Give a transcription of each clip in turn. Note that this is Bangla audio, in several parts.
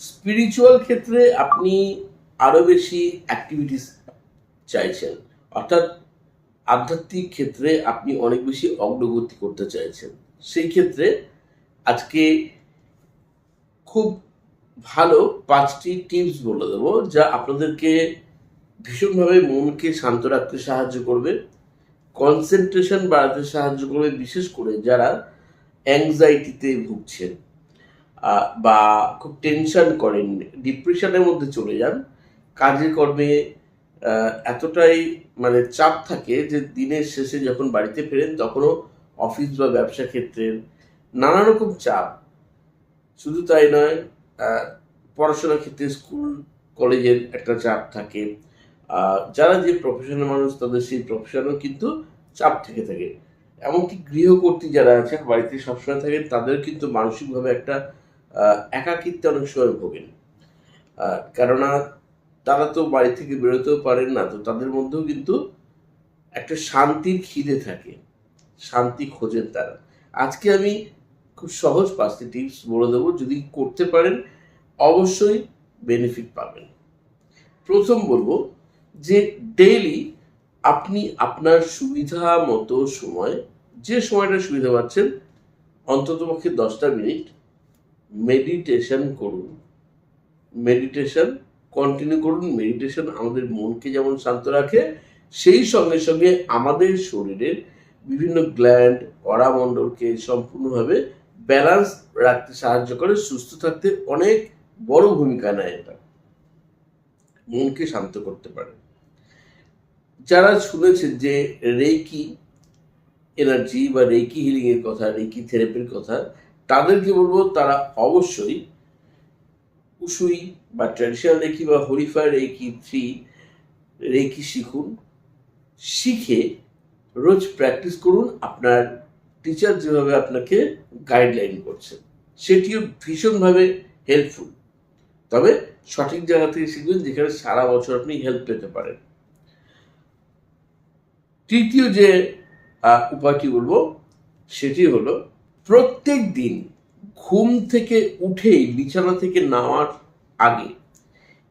স্পিরিচুয়াল ক্ষেত্রে আপনি আরও বেশি অ্যাক্টিভিটিস চাইছেন। অর্থাৎ আধ্যাত্মিক ক্ষেত্রে আপনি অনেক বেশি অগ্রগতি করতে চাইছেন। সেই ক্ষেত্রে আজকে খুব ভালো পাঁচটি টিপস বলে দেবো যা আপনাদেরকে ভীষণভাবে মনকে শান্ত রাখতে সাহায্য করবে। কনসেন্ট্রেশন বাড়াতে সাহায্য করবে, বিশেষ করে যারা অ্যাংজাইটিতে ভুগছেন বা খুব টেনশন করেন ডিপ্রেশনের মধ্যে চলে যান কাজে কর্মে এতটাই মানে চাপ থাকে যে দিনের শেষে যখন বাড়িতে ফেরেন তখনও অফিস বা ব্যবসা ক্ষেত্রের নানা রকম চাপ। শুধু তাই নয় পড়াশোনার ক্ষেত্রে স্কুল কলেজের একটা চাপ থাকে। যারা যে প্রফেশনাল মানুষ, তাদের সেই প্রফেশনও কিন্তু চাপ থেকে থাকে। এমনকি গৃহকর্তী যারা আছেন, বাড়িতে সবসময় থাকেন, তাদের কিন্তু মানসিকভাবে একটা একাকিত্বে অনেক সময় ভোগেন। কেননা তারা তো বাড়ি থেকে বেরোতেও পারেন না, তো তাদের মধ্যেও কিন্তু একটা শান্তির খিদে থাকে। শান্তি খোঁজেন তারা। আজকে আমি খুব সহজ পাঁচটি টিপস বলে দেবো। যদি করতে পারেন, অবশ্যই বেনিফিট পাবেন। প্রথম বলব যে ডেইলি আপনি আপনার সুবিধা মতো সময়, যে সময়টা সুবিধা পাচ্ছেন, অন্ততপক্ষে দশটা মিনিট মেডিটেশন করুন। মেডিটেশন কন্টিনিউ করুন। মেডিটেশন আমাদের মনকে যেমন শান্ত রাখে, সেই সঙ্গে সঙ্গে আমাদের শরীরের বিভিন্ন গ্ল্যান্ড অরামণ্ডলকে সম্পূর্ণভাবে ব্যালেন্স রাখতে সাহায্য করে, সুস্থ থাকতে অনেক বড় ভূমিকা নেয় এটা। মনকে শান্ত করতে পারে। যারা শুনেছেন যে রেকি এনার্জি বা রেকি হিলিং এর কথা রেকি থেরাপির কথা, তাদেরকে বলব তারা অবশ্যই উসুই বা ট্র্যাডিশনাল রেকি বা হরিফাই রেকি থ্রি রেকি শিখুন, শিখে রোজ প্র্যাকটিস করুন। আপনার টিচার যেভাবে আপনাকে গাইডলাইন করছে, সেটিও ভীষণভাবে হেল্পফুল তবে সঠিক জায়গা থেকে শিখবেন যেখানে সারা বছর আপনি হেল্প পেতে পারেন। তৃতীয় যে উপায়টি বলব? সেটি হলো প্রত্যেক দিন ঘুম থেকে উঠেই বিছানা থেকে নামার আগে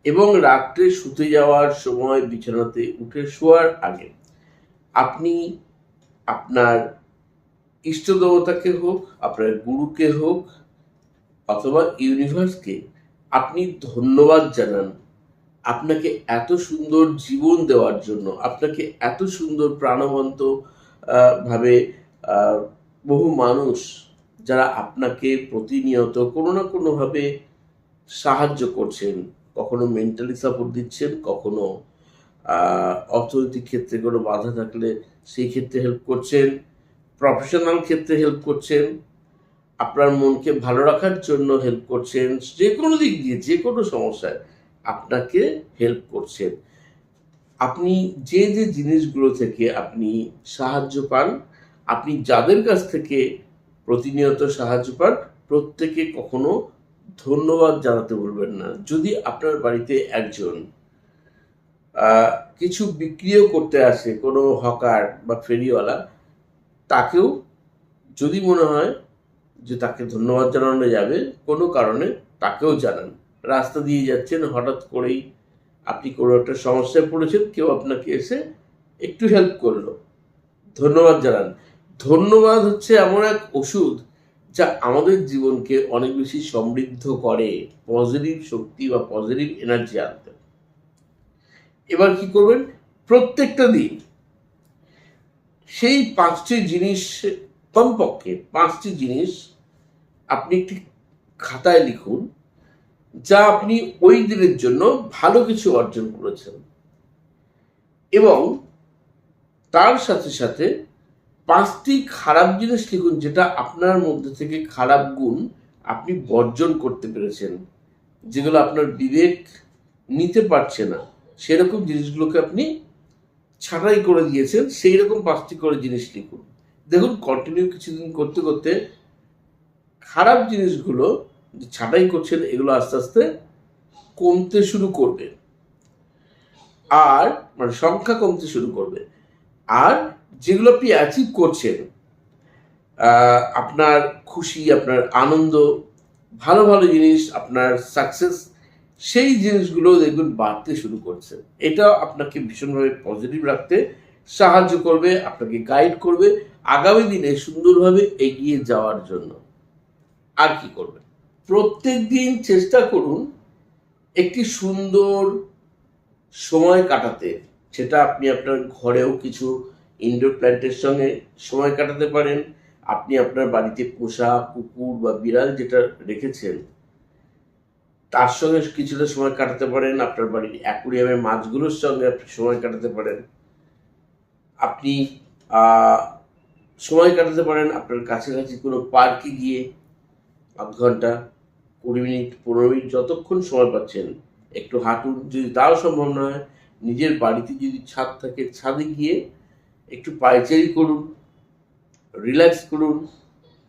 এবং রাত্রে শুতে যাওয়ার সময় বিছানাতে উঠে শোয়ার আগে আপনি আপনার ইষ্ট দেবতাকে হোক, আপনার গুরুকে হোক অথবা ইউনিভার্সকে আপনি ধন্যবাদ জানান। আপনাকে এত সুন্দর জীবন দেওয়ার জন্য, আপনাকে এত সুন্দর প্রাণবন্ত ভাবে বহু মানুষ যারা আপনাকে প্রতিনিয়ত কোনো না কোনোভাবে সাহায্য করছেন, কখনো মেন্টালি সাপোর্ট দিচ্ছেন, কখনো অর্থনৈতিক ক্ষেত্রে কোনো বাধা থাকলে সেই ক্ষেত্রে হেল্প করছেন প্রফেশনাল ক্ষেত্রে হেল্প করছেন, আপনার মনকে ভালো রাখার জন্য হেল্প করছেন, যে কোনো দিক দিয়ে, যে কোনো সমস্যায়। আপনাকে হেল্প করছেন। আপনি যে যে জিনিসগুলো থেকে আপনি সাহায্য পান, আপনি যাদের কাছ থেকে প্রতিনিয়ত সাহায্য পান প্রত্যেকে কখনো ধন্যবাদ জানাতে বলবেন না। যদি আপনার বাড়িতে একজন কিছু বিক্রিও করতে আসে, কোনো হকার বা ফেরিওয়ালা, তাকেও যদি মনে হয় যে তাকে ধন্যবাদ জানানো যাবে, কোনো কারণে তাকেও জানান। রাস্তা দিয়ে যাচ্ছেন, হঠাৎ করেই আপনি কোনো একটা সমস্যায় পড়েছেন, কেউ আপনাকে এসে একটু হেল্প করল। ধন্যবাদ জানান। ধন্যবাদ হচ্ছে এমন এক ওষুধ যা আমাদের জীবনকে অনেক বেশি সমৃদ্ধ করে পজিটিভ শক্তি বা পজিটিভ এনার্জি আনতে। এবার কি করবেন? প্রত্যেকটা দিন সেই পাঁচটি জিনিস কমপক্ষে, পাঁচটি জিনিস আপনি একটি খাতায় লিখুন। যা আপনি ওই দিনের জন্য ভালো কিছু অর্জন করেছেন। এবং তার সাথে সাথে পাঁচটি খারাপ জিনিস লিখুন যেটা আপনার মধ্যে থেকে খারাপ গুণ আপনি বর্জন করতে পেরেছেন, যেগুলো আপনার বিবেক নিতে পারছে না। সেরকম জিনিসগুলোকে আপনি ছাঁটাই করে দিয়েছেন সেই রকম পাঁচটি করে জিনিস লিখুন। দেখুন কন্টিনিউ কিছুদিন করতে করতে খারাপ জিনিসগুলো যে ছাঁটাই করছেন, এগুলো আস্তে আস্তে কমতে শুরু করবে। আর মানে সংখ্যা কমতে শুরু করবে। আর যেগুলো আপনি অ্যাচিভ করছেন আপনার খুশি, আপনার আনন্দ, ভালো ভালো জিনিস, আপনার সাকসেস সেই জিনিসগুলো দেখবেন বাড়তে শুরু করছে। এটা আপনাকে ভীষণভাবে পজিটিভ রাখতে সাহায্য করবে, আপনাকে গাইড করবে, আগামী দিনে সুন্দরভাবে এগিয়ে যাওয়ার জন্য। আর কি করবেন? প্রত্যেক দিন চেষ্টা করুন একটি সুন্দর সময় কাটাতে। সেটা আপনি আপনার ঘরেও কিছু ইনডোর প্ল্যান্টের সঙ্গে সময় কাটাতে পারেন। আপনি আপনার বাড়িতে পোষা কুকুর বা বিড়াল যেটা রেখেছেন, তার সঙ্গে কিছুটা সময় কাটাতে পারেন। আপনার বাড়ির অ্যাকুরিয়ামের মাছগুলোর সঙ্গে আপনি সময় কাটাতে পারেন। আপনি সময় কাটাতে পারেন। আপনার কাছাকাছি কোনো পার্কে গিয়ে আধ ঘণ্টা, কুড়ি মিনিট, পনেরো মিনিট, যতক্ষণ সময় পাচ্ছেন, একটু হাঁটুন। যদি তাও সম্ভব নয়, নিজের বাড়িতে যদি ছাদ থাকে, ছাদে গিয়ে একটু পায়চারি করুন, রিল্যাক্স করুন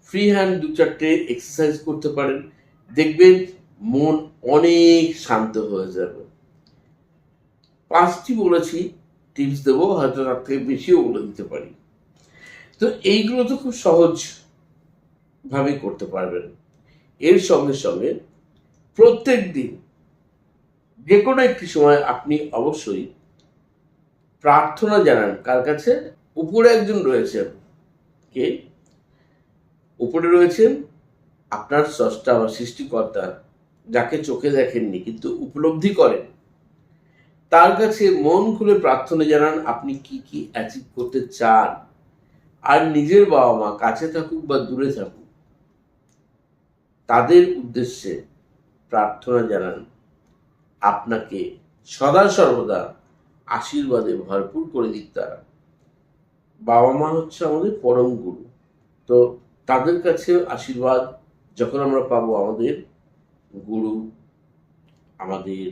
ফ্রি হ্যান্ড দু চারটে এক্সারসাইজ করতে পারেন, দেখবেন মন অনেক শান্ত হয়ে যাবে। পাঁচটি বলেছি টিপস দেবো, হয়তো তার থেকে বেশিও বলে দিতে পারি। তো এইগুলো তো খুব সহজ ভাবে করতে পারবেন। এর সঙ্গে সঙ্গে প্রত্যেক দিন যে কোনো একটি সময় আপনি অবশ্যই প্রার্থনা জানান কার কাছে? উপরে একজন রয়েছেন। কে? উপরে রয়েছেন আপনার স্রষ্টা বা সৃষ্টিকর্তা যাকে চোখে দেখেননি কিন্তু উপলব্ধি করেন। তার কাছে মন খুলে প্রার্থনা জানান, আপনি কি কি অ্যাচিভ করতে চান? আর নিজের বাবা মা কাছে থাকুক বা দূরে থাকুক তাদের উদ্দেশ্যে প্রার্থনা জানান। আপনাকে সদা সর্বদা আশীর্বাদে ভরপুর করে দিক তারা। বাবা মা হচ্ছে আমাদের পরম গুরু। তো তাদের কাছে আশীর্বাদ যখন আমরা পাবো আমাদের গুরু, আমাদের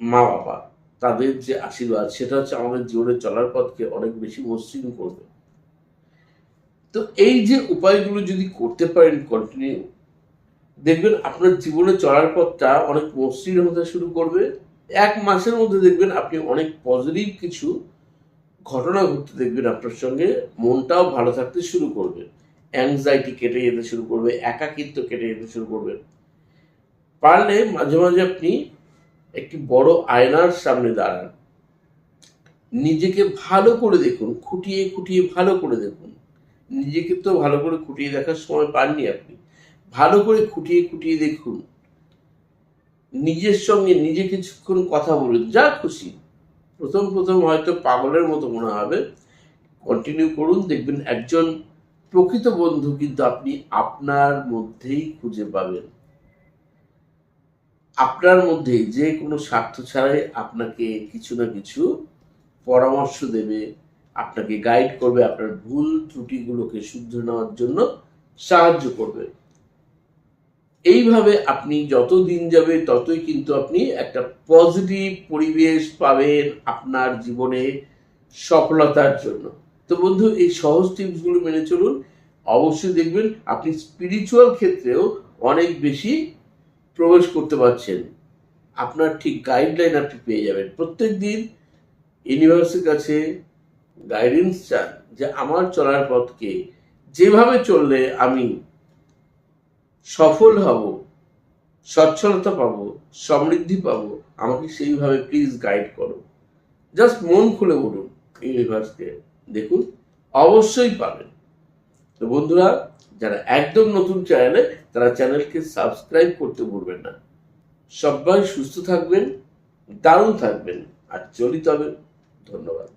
মা বাবা তাদের যে আশীর্বাদ, সেটা হচ্ছে আমাদের জীবনে চলার পথকে অনেক বেশি মসৃণ করবে। তো এই যে উপায়গুলো যদি করতে পারেন কন্টিনিউ দেখবেন আপনার জীবনে চলার পথটা অনেক মসৃণ হতে শুরু করবে। এক মাসের মধ্যে দেখবেন আপনি অনেক পজিটিভ কিছু ঘটনা ঘটতে দেখবেন আপনার সঙ্গে, মনটাও ভালো থাকতে শুরু করবে। অ্যাংজাইটি কেটে যেতে শুরু করবে, একাকিত্ব কেটে যেতে শুরু করবে। পারলে মাঝে মাঝে আপনি একটি বড় আয়নার সামনে দাঁড়ান। নিজেকে ভালো করে দেখুন, খুঁটিয়ে খুঁটিয়ে ভালো করে দেখুন। নিজেকে তো ভালো করে খুঁটিয়ে দেখার সময় পাননি আপনি। ভালো করে খুঁটিয়ে খুঁটিয়ে দেখুন। নিজের সঙ্গে নিজে কিছুক্ষণ কথা বলুন, যা খুশি। প্রথম প্রথম হয়তো পাগলের মতো মনে হবে। কন্টিনিউ করুন, দেখবেন একজন প্রকৃত বন্ধু কিন্তু আপনি আপনার মধ্যেই খুঁজে পাবেন। আপনার মধ্যে যে কোনো স্বার্থ ছাড়াই আপনাকে কিছু না কিছু পরামর্শ দেবে। আপনাকে গাইড করবে, আপনার ভুল ত্রুটিগুলোকে শুদ্ধ নেওয়ার জন্য সাহায্য করবে। এইভাবে আপনি যত দিন যাবে, ততই কিন্তু আপনি একটা পজিটিভ পরিবেশ পাবেন আপনার জীবনে সফলতার জন্য। তো বন্ধু, এই সহজ টিপসগুলো মেনে চলুন। অবশ্যই দেখবেন, আপনি স্পিরিচুয়াল ক্ষেত্রেও অনেক বেশি প্রবেশ করতে পারছেন। আপনার ঠিক গাইডলাইন আপনি পেয়ে যাবেন। প্রত্যেক দিন ইউনিভার্সের কাছে গাইডেন্স চান যে আমার চলার পথকে যেভাবে চললে আমি সফল হব, সচ্ছলতা পাব, সমৃদ্ধি পাব, আমাকে সেইভাবে প্লিজ গাইড করো। জাস্ট মন খুলে বলুন ইউনিভার্সকে। দেখুন, অবশ্যই পাবেন। তো বন্ধুরা, যারা একদম নতুন চ্যানেলে, তারা চ্যানেলকে সাবস্ক্রাইব করতে ভুলবেন না। সবাই সুস্থ থাকবেন, দারুণ থাকবেন। আর চলিত হবে ধন্যবাদ।